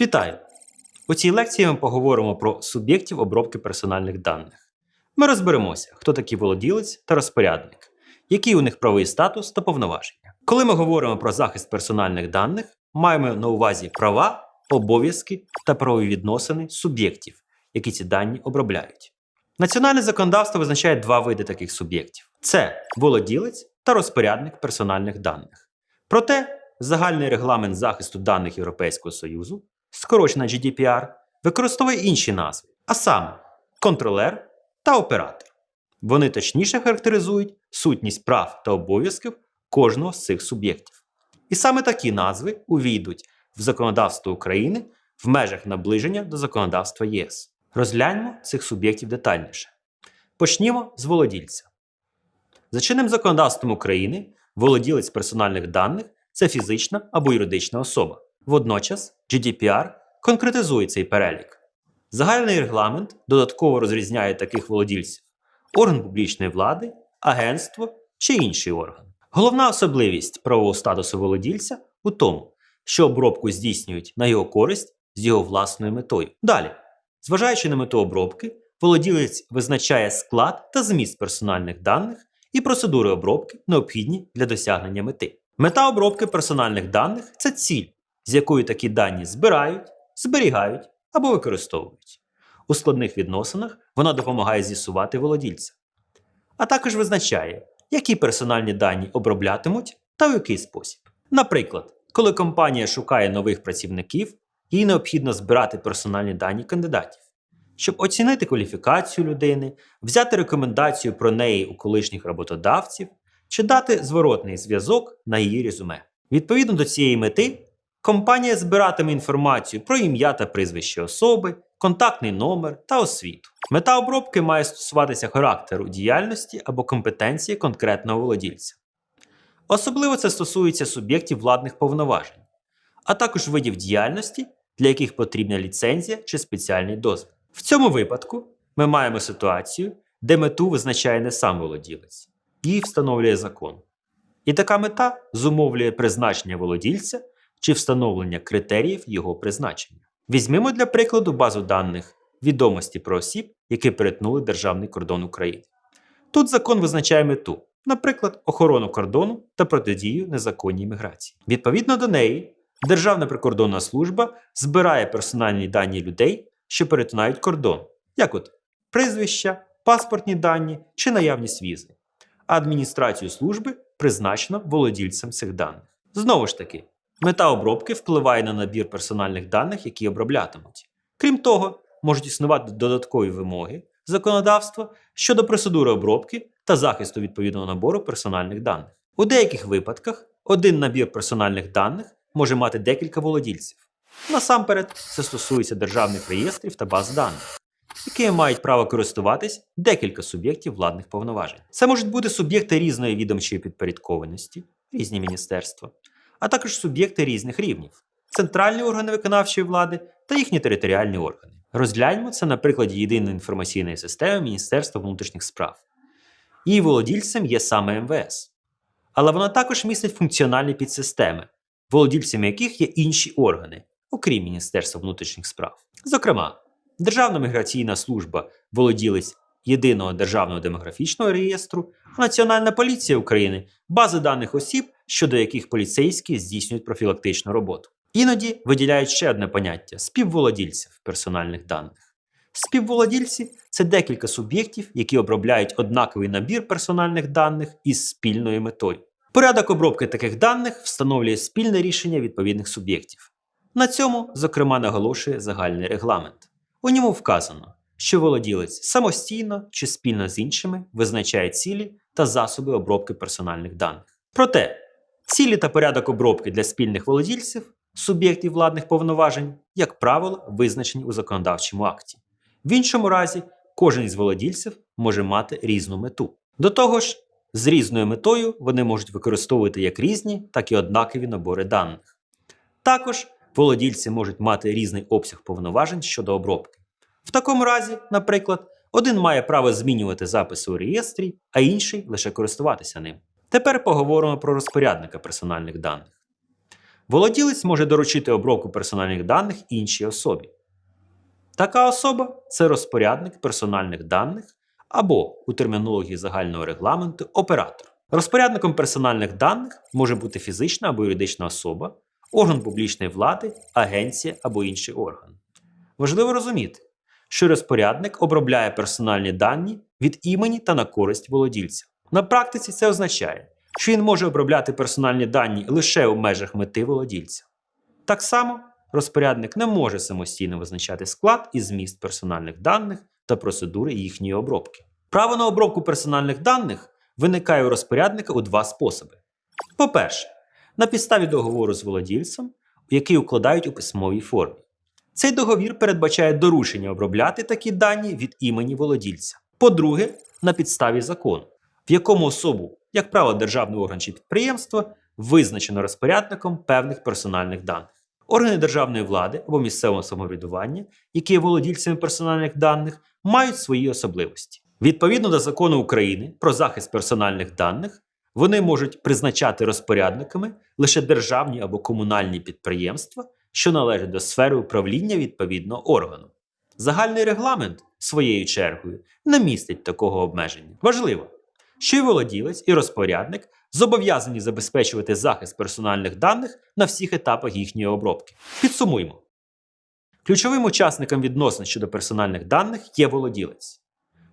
Вітаю! У цій лекції ми поговоримо про суб'єктів обробки персональних даних. Ми розберемося, хто такий володілець та розпорядник, який у них правовий статус та повноваження. Коли ми говоримо про захист персональних даних, маємо на увазі права, обов'язки та правові відносини суб'єктів, які ці дані обробляють. Національне законодавство визначає два види таких суб'єктів: це володілець та розпорядник персональних даних. Проте загальний регламент захисту даних Європейського Союзу, скорочена GDPR, використовує інші назви, а саме контролер та оператор. Вони точніше характеризують сутність прав та обов'язків кожного з цих суб'єктів. І саме такі назви увійдуть в законодавство України в межах наближення до законодавства ЄС. Розгляньмо цих суб'єктів детальніше. Почнімо з володільця. За чинним законодавством України, володілець персональних даних це фізична або юридична особа. Водночас GDPR конкретизує цей перелік. Загальний регламент додатково розрізняє таких володільців: орган публічної влади, агентство чи інший орган. Головна особливість правового статусу володільця у тому, що обробку здійснюють на його користь з його власною метою. Далі, зважаючи на мету обробки, володілець визначає склад та зміст персональних даних і процедури обробки, необхідні для досягнення мети. Мета обробки персональних даних це ціль, з якою такі дані збирають, зберігають або використовують. У складних відносинах вона допомагає з'ясувати володільця, а також визначає, які персональні дані оброблятимуть та в який спосіб. Наприклад, коли компанія шукає нових працівників, їй необхідно збирати персональні дані кандидатів, щоб оцінити кваліфікацію людини, взяти рекомендацію про неї у колишніх роботодавців чи дати зворотний зв'язок на її резюме. Відповідно до цієї мети, компанія збиратиме інформацію про ім'я та прізвище особи, контактний номер та освіту. Мета обробки має стосуватися характеру діяльності або компетенції конкретного володільця. Особливо це стосується суб'єктів владних повноважень, а також видів діяльності, для яких потрібна ліцензія чи спеціальний дозвіл. В цьому випадку ми маємо ситуацію, де мету визначає не сам володілець, її встановлює закон. І така мета зумовлює призначення володільця чи встановлення критеріїв його призначення. Візьмемо для прикладу базу даних відомості про осіб, які перетнули державний кордон України. Тут закон визначає мету, наприклад, охорону кордону та протидію незаконній міграції. Відповідно до неї, Державна прикордонна служба збирає персональні дані людей, що перетинають кордон, як от прізвища, паспортні дані чи наявність візи. Адміністрацію служби призначено володільцем цих даних. Знову ж таки, мета обробки впливає на набір персональних даних, які оброблятимуть. Крім того, можуть існувати додаткові вимоги законодавства щодо процедури обробки та захисту відповідного набору персональних даних. У деяких випадках один набір персональних даних може мати декілька володільців. Насамперед, це стосується державних реєстрів та баз даних, якими мають право користуватись декілька суб'єктів владних повноважень. Це можуть бути суб'єкти різної відомчої підпорядкованості, різні міністерства, а також суб'єкти різних рівнів, центральні органи виконавчої влади та їхні територіальні органи. Розгляньмо це на прикладі єдиної інформаційної системи Міністерства внутрішніх справ. Її володільцем є саме МВС. Але вона також містить функціональні підсистеми, володільцями яких є інші органи, окрім Міністерства внутрішніх справ. Зокрема, Державна міграційна служба володілець єдиного державного демографічного реєстру, Національна поліція України бази даних осіб, щодо яких поліцейські здійснюють профілактичну роботу. Іноді виділяють ще одне поняття співволодільців персональних даних. Співволодільці це декілька суб'єктів, які обробляють однаковий набір персональних даних із спільною метою. Порядок обробки таких даних встановлює спільне рішення відповідних суб'єктів. На цьому, зокрема, наголошує загальний регламент. У ньому вказано, що володілець самостійно чи спільно з іншими визначає цілі та засоби обробки персональних даних. Проте, цілі та порядок обробки для спільних володільців, суб'єктів владних повноважень, як правило, визначені у законодавчому акті. В іншому разі, кожен із володільців може мати різну мету. До того ж, з різною метою вони можуть використовувати як різні, так і однакові набори даних. Також володільці можуть мати різний обсяг повноважень щодо обробки. В такому разі, наприклад, один має право змінювати записи у реєстрі, а інший лише користуватися ним. Тепер поговоримо про розпорядника персональних даних. Володілець може доручити обробку персональних даних іншій особі. Така особа це розпорядник персональних даних або у термінології загального регламенту оператор. Розпорядником персональних даних може бути фізична або юридична особа, орган публічної влади, агенція або інший орган. Важливо розуміти, що розпорядник обробляє персональні дані від імені та на користь володільця. На практиці це означає, що він може обробляти персональні дані лише у межах мети володільця. Так само розпорядник не може самостійно визначати склад і зміст персональних даних та процедури їхньої обробки. Право на обробку персональних даних виникає у розпорядника у два способи. По-перше, на підставі договору з володільцем, який укладають у письмовій формі. Цей договір передбачає доручення обробляти такі дані від імені володільця. По-друге, на підставі закону, в якому особу, як правило, державний орган чи підприємство, визначено розпорядником певних персональних даних. Органи державної влади або місцевого самоврядування, які є володільцями персональних даних, мають свої особливості. Відповідно до закону України про захист персональних даних, вони можуть призначати розпорядниками лише державні або комунальні підприємства, що належать до сфери управління відповідного органу. Загальний регламент своєю чергою не містить такого обмеження. Важливо, що і володілець, і розпорядник зобов'язані забезпечувати захист персональних даних на всіх етапах їхньої обробки. Підсумуємо. Ключовим учасником відносин щодо персональних даних є володілець.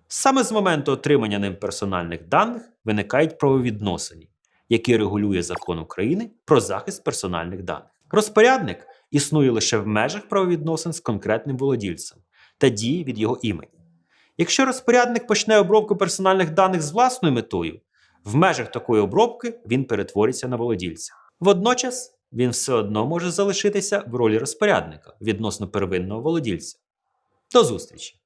Саме з моменту отримання ним персональних даних виникають правовідносини, які регулює закон України про захист персональних даних. Розпорядник існує лише в межах правовідносин з конкретним володільцем та діє від його імені. Якщо розпорядник почне обробку персональних даних з власною метою, в межах такої обробки він перетвориться на володільця. Водночас він все одно може залишитися в ролі розпорядника відносно первинного володільця. До зустрічі!